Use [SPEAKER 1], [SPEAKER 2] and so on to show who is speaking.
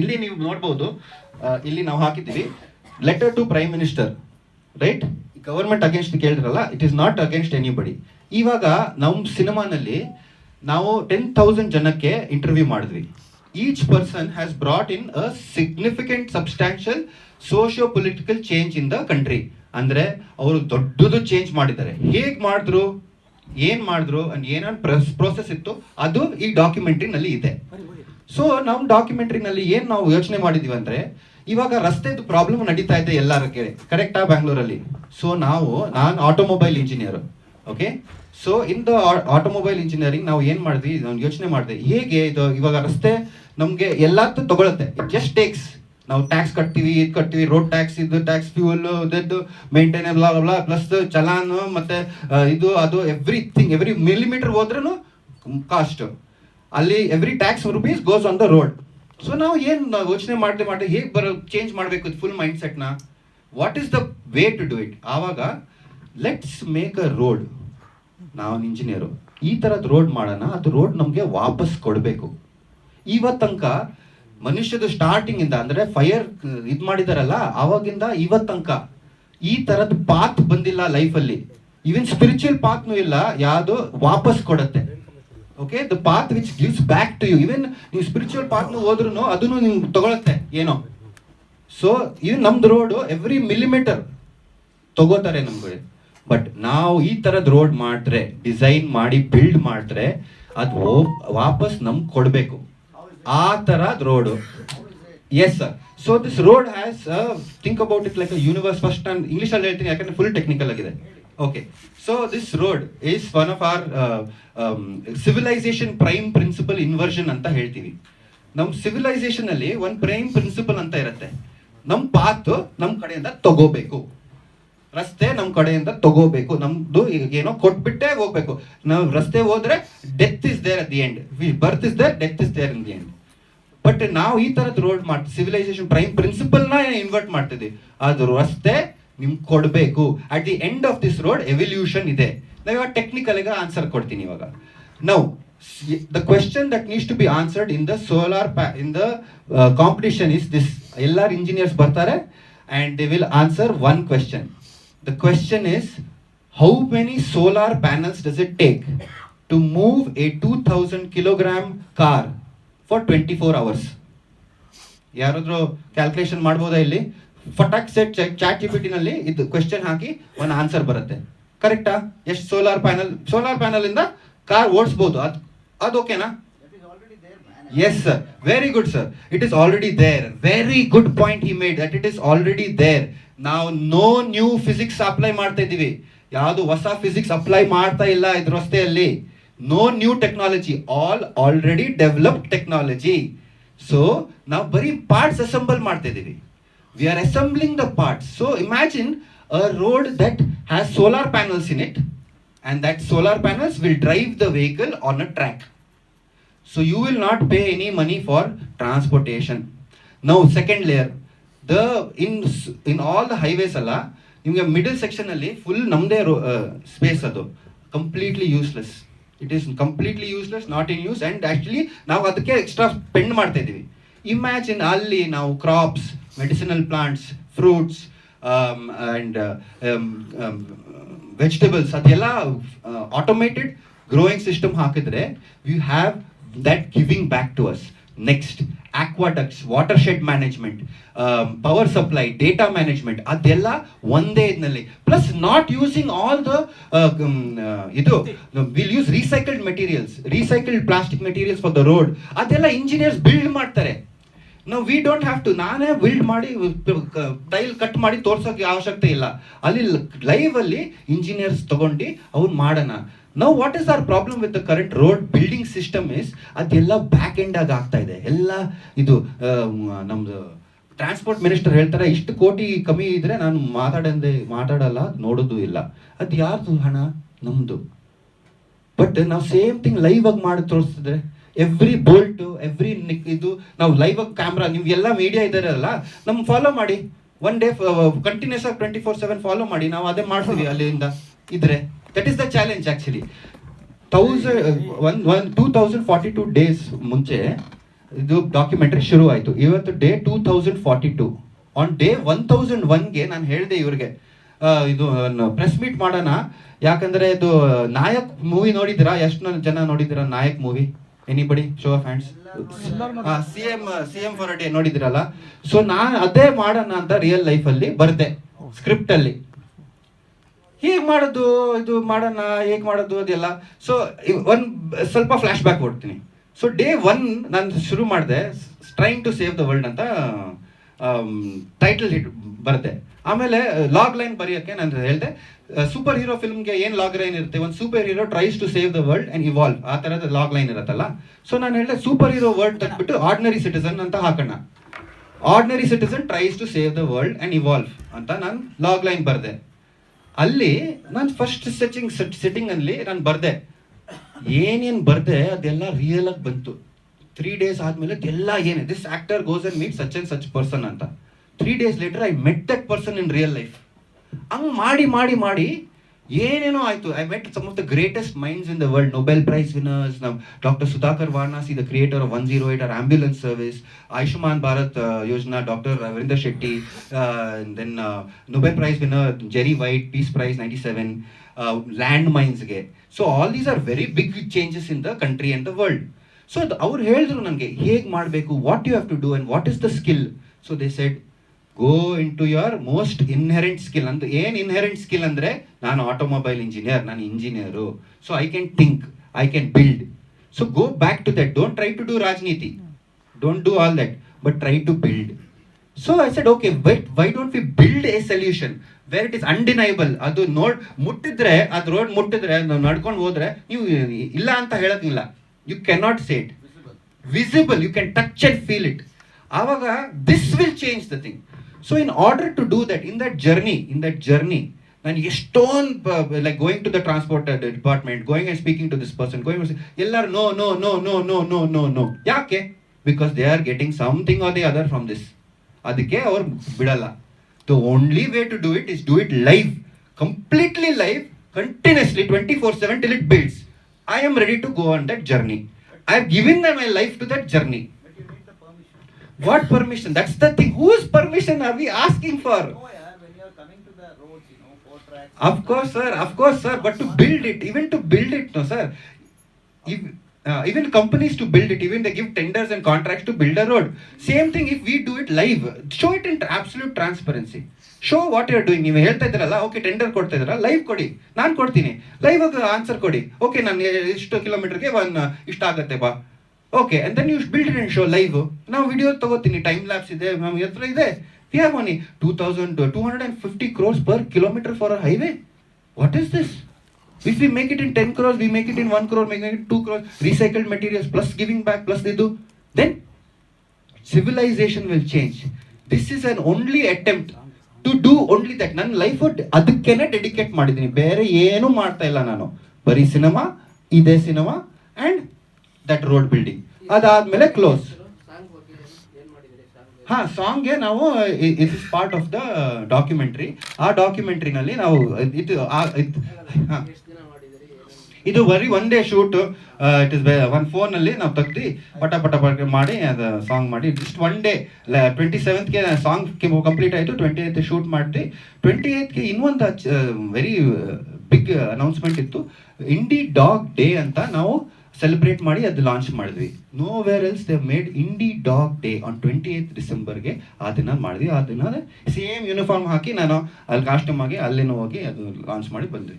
[SPEAKER 1] ಇಲ್ಲಿ ನೀವು ನೋಡ್ಬೋದು ಇಲ್ಲಿ ನಾವು ಹಾಕಿದ್ದೀವಿ letter to prime minister right government against ಕೇಳಿದ್ರಲ್ಲ it is not against anybody ಇವಾಗ ನಮ್ಮ ಸಿನಿಮಾನಲ್ಲಿ ನಾವು ಟೆನ್ ತೌಸಂಡ್ ಜನಕ್ಕೆ ಇಂಟರ್ವ್ಯೂ ಮಾಡಿದ್ವಿ. Each person has brought in a significant substantial socio political change in the country ಅಂದರೆ ಅವರು ದೊಡ್ಡದು ಚೇಂಜ್ ಮಾಡಿದ್ದಾರೆ. ಹೇಗೆ ಮಾಡಿದ್ರು, ಏನು ಮಾಡಿದ್ರು ಅಂಡ್ ಏನೇನು ಪ್ರೋಸೆಸ್ ಇತ್ತು, ಅದು ಈ ಡಾಕ್ಯುಮೆಂಟ್ರಿನಲ್ಲಿ ಇದೆ. ಸೊ ನಮ್ಮ ಡಾಕ್ಯುಮೆಂಟ್ರಿನಲ್ಲಿ ಏನು ನಾವು ಯೋಚನೆ ಮಾಡಿದ್ವಿ ಅಂದ್ರೆ, ಇವಾಗ ರಸ್ತೆದು ಪ್ರಾಬ್ಲಮ್ ನಡೀತಾ ಇದೆ ಎಲ್ಲರ ಕಡೆ ಕರೆಕ್ಟಾ ಬ್ಯಾಂಗ್ಳೂರಲ್ಲಿ ಸೊ ನಾವು, ನಾನು automobile engineer okay so in the automobile engineering ನಾವು ಏನು ಮಾಡಿದ್ವಿ? ನಾವು ಯೋಚನೆ ಮಾಡಿದೆ. ಹೇಗೆ ಇದು ಇವಾಗ ರಸ್ತೆ ನಮಗೆ ಎಲ್ಲದ್ದು ತಗೊಳುತ್ತೆ. ಜಸ್ಟ್ ಟೇಕ್ಸ್ ನಾವು ಟ್ಯಾಕ್ಸ್ ಕಟ್ತೀವಿ, ಇದು ಕಟ್ತೀವಿ ರೋಡ್ ಟ್ಯಾಕ್ಸ್ ಇದು ಟ್ಯಾಕ್ಸ್ ಫ್ಯೂಲ್ ಇದದ್ದು ಮೇಂಟೈನ್ ಪ್ಲಸ್ ಚಲಾನು, ಮತ್ತೆ ಇದು, ಅದು ಎವ್ರಿಥಿಂಗ್ ಎವ್ರಿ ಮಿಲಿಮೀಟರ್ ಹೋದ್ರೂ ಕಾಸ್ಟ್ ಅಲ್ಲಿ every tax rupees goes on the road so ನಾವು ಏನು ಯೋಚನೆ ಮಾಡದೆ ಮಾಡಿ ಹೇಗೆ ಬರೋ ಚೇಂಜ್ ಮಾಡಬೇಕು full mind ಸೆಟ್ನ what is the way to do it ಆವಾಗ ಲೆಟ್ಸ್ ಮೇಕ್ ಅ ರೋಡ್ ನಾವು ಇಂಜಿನಿಯರು ಈ ಥರದ ರೋಡ್ ಮಾಡೋಣ, ಅದು ರೋಡ್ ನಮಗೆ ವಾಪಸ್ ಕೊಡಬೇಕು. ಇವತ್ತು ತನಕ ಮನುಷ್ಯದ ಸ್ಟಾರ್ಟಿಂಗಿಂದ ಅಂದರೆ ಫೈರ್ ಇದು ಮಾಡಿದಾರಲ್ಲ, ಆವಾಗಿಂದ ಇವತ್ತು ತನಕ ಈ ಥರದ ಪಾತ್ ಬಂದಿಲ್ಲ ಲೈಫಲ್ಲಿ ಈವನ್ ಸ್ಪಿರಿಚುವಲ್ ಪಾತ್ನೂ ಇಲ್ಲ, ಯಾವುದು ವಾಪಸ್ ಕೊಡುತ್ತೆ. Okay the path which gives back to you even ನೀವು ಸ್ಪಿರಿಚುವಲ್ ಪಾತ್ನು ಹೋದ್ರೂ ಅದನ್ನು ನಿಮ್ಗೆ ತಗೊಳತ್ತೆ. ಏನೋ. ಸೊ ಇದು ನಮ್ದು ರೋಡು ಎವ್ರಿ ಮಿಲಿಮೀಟರ್ ತಗೋತಾರೆ ನಮ್ಗೆ ಬಟ್ ನಾವು ಈ ಥರದ ರೋಡ್ ಮಾಡಿದ್ರೆ ಡಿಸೈನ್ ಮಾಡಿ ಬಿಲ್ಡ್ ಮಾಡಿದ್ರೆ ಅದು ವಾಪಸ್ ನಮ್ಗೆ ಕೊಡಬೇಕು. ಆ ಥರದ road yes sir so this road has think about it like universe first ನಾನು ಇಂಗ್ಲೀಷಲ್ಲಿ ಹೇಳ್ತೀನಿ, ಯಾಕಂದ್ರೆ ಫುಲ್ ಟೆಕ್ನಿಕಲ್ ಆಗಿದೆ. Okay so this road of one of our civilization prime principle inversion ಅಂತ ಹೇಳ್ತೀವಿ. ನಮ್ಮ ಸಿವಿಲೈಸೇಷನ್ ಅಲ್ಲಿ ಒಂದು ಪ್ರೈಮ್ ಪ್ರಿನ್ಸಿಪಲ್ ಅಂತ ಇರುತ್ತೆ. ನಮ್ಮ ಪಾತ್ ನಮ್ಮ ಕಡೆಯಿಂದ ತಗೋಬೇಕು. ರಸ್ತೆ ನಮ್ಮ ಕಡೆಯಿಂದ ತಗೋಬೇಕು. ನಮ್ದು ಈಗ ಏನೋ ಕೊಟ್ಬಿಟ್ಟೆ ಹೋಗ್ಬೇಕು. ನಾವು ರಸ್ತೆ ಹೋದ್ರೆ death is there at the end birth is there death is there in the end but ನಾವು ಈ ತರದ್ ರೋಡ್ ಮಾಡ್ ಸಿವಿಲೈಸೇಷನ್ ಪ್ರೈಮ್ ಪ್ರಿನ್ಸಿಪಲ್ನ ಇನ್ವರ್ಟ್ ಮಾಡ್ತಿದ್ವಿ. ಅದು ರಸ್ತೆ ನಿಮ್ಗೆ ಕೊಡಬೇಕು. At the end of this road evolution ಇದೆ. ನಾವು ಇವಾಗ ಟೆಕ್ನಿಕಲ್ ಆನ್ಸರ್ ಕೊಡ್ತೀನಿ ಇವಾಗ. ನಾವು the question that needs to be answered in the solar in the competition is this ಎಲ್ಲಾರು ಇಂಜಿನಿಯರ್ಸ್ ಬರ್ತಾರೆ and they will answer one question the question is how many solar panels does it take to move a two thousand kilogram car for twenty four hours ಯಾರಾದರೂ calculation ಮಾಡ್ಬೋದಾ ಇಲ್ಲಿ? ಫಟಾಕ್ set chat GPT ನಲ್ಲಿ ಇದು question ಹಾಕಿ ಒಂದು answer ಬರುತ್ತೆ. ಕರೆಕ್ಟಾ ಎಷ್ಟು ಸೋಲಾರ್ ಪ್ಯಾನಲ್ ಸೋಲಾರ್ ಪ್ಯಾನಲ್ ಇಂದ ಕಾರ್ ಓಡಿಸ್ಬೋದು. ಅದು ಅದು ಓಕೆನಾ yes sir very good sir it is already there very good point he made that it is already there ನಾವು ನೋ ನ್ಯೂ ಫಿಸಿಕ್ಸ್ ಅಪ್ಲೈ ಮಾಡ್ತಾ ಇದ್ದೀವಿ. ಯಾವುದು ಹೊಸ ಫಿಸಿಕ್ಸ್ ಅಪ್ಲೈ ಮಾಡ್ತಾ ಇಲ್ಲ ಇದ್ರ ರಸ್ತೆಯಲ್ಲಿ no new technology all already developed technology so ನಾವು ಬರೀ ಪಾರ್ಟ್ಸ್ ಅಸೆಂಬಲ್ ಮಾಡ್ತಾ ಇದ್ದೀವಿ. We are assembling the parts so imagine a road that has solar panels in it and that solar panels will drive the vehicle on a track. So you will not pay any money for transportation. Now second layer, the in in all the highways ಅಲ್ಲ ನಿಮಗೆ middle ಸೆಕ್ಷನಲ್ಲಿ full ನಮ್ಮದೇ space ಅದು completely useless it is completely useless not in use and actually ನಾವು ಅದಕ್ಕೆ extra spend ಮಾಡ್ತಾ ಇದ್ದೀವಿ. Imagine ಅಲ್ಲಿ ನಾವು crops medicinal plants fruits and vegetables ಅದೆಲ್ಲ ಆಟೋಮೇಟೆಡ್ ಗ್ರೋಯಿಂಗ್ ಸಿಸ್ಟಮ್ ಹಾಕಿದ್ರೆ we have that giving back to us next aqueducts water shed management power supply data management ಅದೆಲ್ಲ ಒಂದೇ ಇದ್ನಲ್ಲಿ. Plus not using all the ಇದು will use recycled materials recycled plastic materials for the road ಅದೆಲ್ಲ engineers build ಮಾಡ್ತಾರೆ. ನಾವು we don't have to ನಾನೇ build ಮಾಡಿ tile cut ಮಾಡಿ ತೋರ್ಸೋಕೆ ಅವಶ್ಯಕತೆ ಇಲ್ಲ. ಅಲ್ಲಿ ಲೈವ್ ಅಲ್ಲಿ ಇಂಜಿನಿಯರ್ಸ್ ತಗೊಂಡು ಅವ್ರು ಮಾಡೋಣ. ನಾವು what is our problem with the current road building system is ಅದೆಲ್ಲ ಬ್ಯಾಕ್ ಎಂಡ್ ಆಗಿ ಆಗ್ತಾ ಇದೆ. ಎಲ್ಲ ಇದು ನಮ್ದು ಟ್ರಾನ್ಸ್ಪೋರ್ಟ್ ಮಿನಿಸ್ಟರ್ ಹೇಳ್ತಾರೆ, ಇಷ್ಟು ಕೋಟಿ ಕಮ್ಮಿ ಇದ್ರೆ ನಾನು ಮಾತಾಡಂದೆ, ಮಾತಾಡಲ್ಲ, ನೋಡೋದು ಇಲ್ಲ. ಅದು ಯಾರ್ದು ಹಣ? ನಮ್ಮದು ಬಟ್ ನಾವು ಸೇಮ್ ಥಿಂಗ್ ಲೈವ್ ಆಗಿ ಮಾಡಿ ತೋರಿಸಿದ್ರೆ ಎವ್ರಿ ಬೋಲ್ಟ್ ಎವ್ರಿ ಇದು ನಾವು ಲೈವ್ ಆಗಿ ಕ್ಯಾಮ್ರಾ ನೀವು ಎಲ್ಲ ಮೀಡಿಯಾ ಇದಾರಲ್ಲ ನಮ್ ಫಾಲೋ ಮಾಡಿ. ಒನ್ ಡೇ ಕಂಟಿನ್ಯೂಸ್ ಆಗಿ ಟ್ವೆಂಟಿ ಫೋರ್ ಸೆವೆನ್ ಫಾಲೋ ಮಾಡಿ. ನಾವು ಅದೇ ಮಾಡ್ತೀವಿ ಅಲ್ಲಿಂದ ಇದ್ರೆ. That is the challenge actually thousand one one two thousand forty two days ಮುಂಚೆ ಇದು ಡಾಕ್ಯುಮೆಂಟ್ರಿ ಶುರು ಆಯಿತು ಇವತ್ತು day two thousand forty two on day one thousand ಒನ್ಗೆ ನಾನು ಹೇಳಿದೆ ಇವ್ರಿಗೆ ಇದು ಪ್ರೆಸ್ ಮೀಟ್ ಮಾಡೋಣ. ಯಾಕಂದ್ರೆ ಇದು ನಾಯಕ್ ಮೂವಿ ನೋಡಿದ್ದೀರಾ? ಎಷ್ಟು ಜನ ನೋಡಿದ್ದೀರಾ Nayak movie anybody show of hands C M C M for day ನೋಡಿದಿರಲ್ಲ? So ನಾನು ಅದೇ ಮಾಡೋಣ ಅಂತ ರಿಯಲ್ ಲೈಫಲ್ಲಿ ಬರ್ದೆ ಸ್ಕ್ರಿಪ್ಟ್ ಅಲ್ಲಿ. ಹೇಗೆ ಮಾಡೋದು ಇದು ಮಾಡೋಣ ಹೇಗೆ ಮಾಡೋದು ಅದೆಲ್ಲ. ಸೊ ಒಂದು ಸ್ವಲ್ಪ ಫ್ಲಾಶ್ ಬ್ಯಾಕ್ ಕೊಡ್ತೀನಿ ಸೊ ಡೇ ಒನ್ ನಾನು ಶುರು ಮಾಡಿದೆ trying to save the world ಅಂತ ಟೈಟಲ್ ಹಿಟ್ ಬರುತ್ತೆ. ಆಮೇಲೆ ಲಾಗ್ ಲೈನ್ ಬರೆಯೋಕ್ಕೆ ನಾನು ಹೇಳಿದೆ ಸೂಪರ್ ಹೀರೋ ಫಿಲ್ಮ್ಗೆ ಏನು ಲಾಗ್ ಲೈನ್ ಇರುತ್ತೆ? ಒಂದು superhero tries to save the world and evolve ಆ ಥರದ ಲಾಗ್ ಲೈನ್ ಇರುತ್ತಲ್ಲ? ಸೊ ನಾನು ಹೇಳಿದೆ ಸೂಪರ್ ಹೀರೋ ವರ್ಲ್ಡ್ ತಗ್ಬಿಟ್ಟು ಆರ್ಡಿನರಿ ಸಿಟಿಸನ್ ಅಂತ ಹಾಕೋಣ. Ordinary citizen tries to save the world and evolve ಅಂತ ನಾನು ಲಾಗ್ ಲೈನ್ ಬರೆದೆ. ಅಲ್ಲಿ ನಾನು ಫಸ್ಟ್ ಸೆಟ್ಟಿಂಗ್ ಅಲ್ಲಿ ನಾನು ಬರ್ದೆ. ಏನೇನು ಬರ್ದೆ ಅದೆಲ್ಲ ರಿಯಲಾಗಿ ಬಂತು. ತ್ರೀ ಡೇಸ್ ಆದ್ಮೇಲೆ ಎಲ್ಲ ಏನೇ this actor goes and meet such and such person ಅಂತ. Three days later I met that person in real life ಹಂಗ್ ಮಾಡಿ ಮಾಡಿ ಮಾಡಿ ಏನೇನೋ ಆಯ್ತು. I met some of the greatest minds in the world Nobel prize winners ನಮ್ doctor Sudhakar Varanasi the creator of one zero eight or ambulance service Ayushman Bharat Yojana doctor Ravindra Shetty then Nobel prize winner Jerry White peace prize ninety seven land ಮೈನ್ಸ್ಗೆ so all these are very big changes in the country and the world so ಅವ್ರು ಹೇಳಿದ್ರು ನನಗೆ, ಹೇಗೆ ಮಾಡಬೇಕು what you have to do and what is the skill so they said go into your most inherent skill ಅಂತ ಏನು inherent skill ಅಂದರೆ, ನಾನು automobile engineer ನಾನು engineer so I can think I can build so go back to that don't try to do ರಾಜನೀತಿ don't do all that but try to build so I said okay wait why don't we build a solution where it is undeniable ಅದು ನೋಡ್, ಮುಟ್ಟಿದ್ರೆ, ಅದು road ಮುಟ್ಟಿದ್ರೆ, ನಾವು ನಡ್ಕೊಂಡು ಹೋದ್ರೆ, ನೀವು ಇಲ್ಲ ಅಂತ ಹೇಳೋದಿಲ್ಲ. You cannot say it visible you can touch and feel it ಆವಾಗ this will change the thing so in order to do that in that journey in that journey ನಾನು ಎಷ್ಟೊಂದು like going to the transport department going and speaking to this person going ಎಲ್ಲರೂ no no no no no no no no ಯಾಕೆ? Because they are getting something or the other from this ಅದಕ್ಕೆ ಅವ್ರು ಬಿಡಲ್ಲ. The only way to do it is do it live completely live continuously twenty four seven till it builds I am ready to go on that journey. I have given
[SPEAKER 2] my life to that journey.
[SPEAKER 1] What permission? That's the thing. Whose permission are we asking for? Of course, sir. Of course, sir. But to build it, even to build it, no, sir. If, uh, even companies to build it, even they give tenders and contracts to build a road. Same thing if we do it live. Show it in absolute transparency. Show what you are doing ನೀವು ಹೇಳ್ತಾ ಇದ್ರಲ್ಲ okay tender ಕೊಡ್ತಾ ಇದ್ರಲ್ಲ live ಕೊಡಿ. ನಾನು ಕೊಡ್ತೀನಿ. Live answer ಕೊಡಿ. Okay ನಾನು ಇಷ್ಟು ಕಿಲೋಮೀಟರ್ಗೆ ಒನ್ ಇಷ್ಟ ಆಗುತ್ತೆ ಬಾ. Okay and then you build and show live ನಾವು ವಿಡಿಯೋ ತಗೋತೀನಿ. ಟೈಮ್ ಲ್ಯಾಬ್ಸ್ ಇದೆ ನಮ್ಮ ಹತ್ರ ಇದೆ. We have money two thousand two hundred and fifty crores per kilometre for a highway what is this If we make it in 10 crores, we make it in 1 crore, make it in 2 crores, recycled materials plus giving back plus they do, then civilization will change. This is an only attempt to do only that ನನ್ನ life ಅದಕ್ಕೇನೆ dedicate Madhini. Bare ಏನೂ martha ಇಲ್ಲ Bari cinema, ide cinema, and that road building. Adad mele close. ಹಾ ಸಾಂಗ್ಗೆ ನಾವು it is part of the documentary ಆ ಡಾಕ್ಯುಮೆಂಟ್ರಿನಲ್ಲಿ ನಾವು ಇದು, ಇದ್- ಬರೀ ಒಂದೇ shoot it is one phone ಅಲ್ಲಿ ನಾವು ತೆಗ್ದು ಪಟ ಪಟ ಪಟ ಮಾಡಿ ಅದು ಸಾಂಗ್ ಮಾಡಿ. ಜಸ್ಟ್ ಒನ್ ಡೇ ಟ್ವೆಂಟಿ ಸೆವೆಂತ್ಗೆ ಸಾಂಗ್ ಕಂಪ್ಲೀಟ್ ಆಯಿತು ಟ್ವೆಂಟಿ ಏತ್ ಶೂಟ್ ಮಾಡಿದ್ವಿ ಟ್ವೆಂಟಿ ಏತ್ಗೆ ಇನ್ನೊಂದು ವೆರಿ ಬಿಗ್ ಅನೌನ್ಸ್ಮೆಂಟ್ ಇತ್ತು. ಇಂಡಿ ಡಾಗ್ ಡೇ ಅಂತ ನಾವು ಸೆಲೆಬ್ರೇಟ್ ಮಾಡಿ ಅದು ಲಾಂಚ್ ಮಾಡಿದ್ವಿ. Nowhere else they made indie dog day on twenty eighth ಡಿಸೆಂಬರ್ಗೆ ಆ ದಿನ ಮಾಡಿದ್ವಿ. ಆ ದಿನ ಸೇಮ್ ಯೂನಿಫಾರ್ಮ್ ಹಾಕಿ ನಾನು ಅಲ್ಲಿ ಕಾಸ್ಟ್ಯೂಮ್ ಆಗಿ ಅಲ್ಲಿನೂ ಹೋಗಿ ಅದು ಲಾಂಚ್ ಮಾಡಿ ಬಂದ್ವಿ.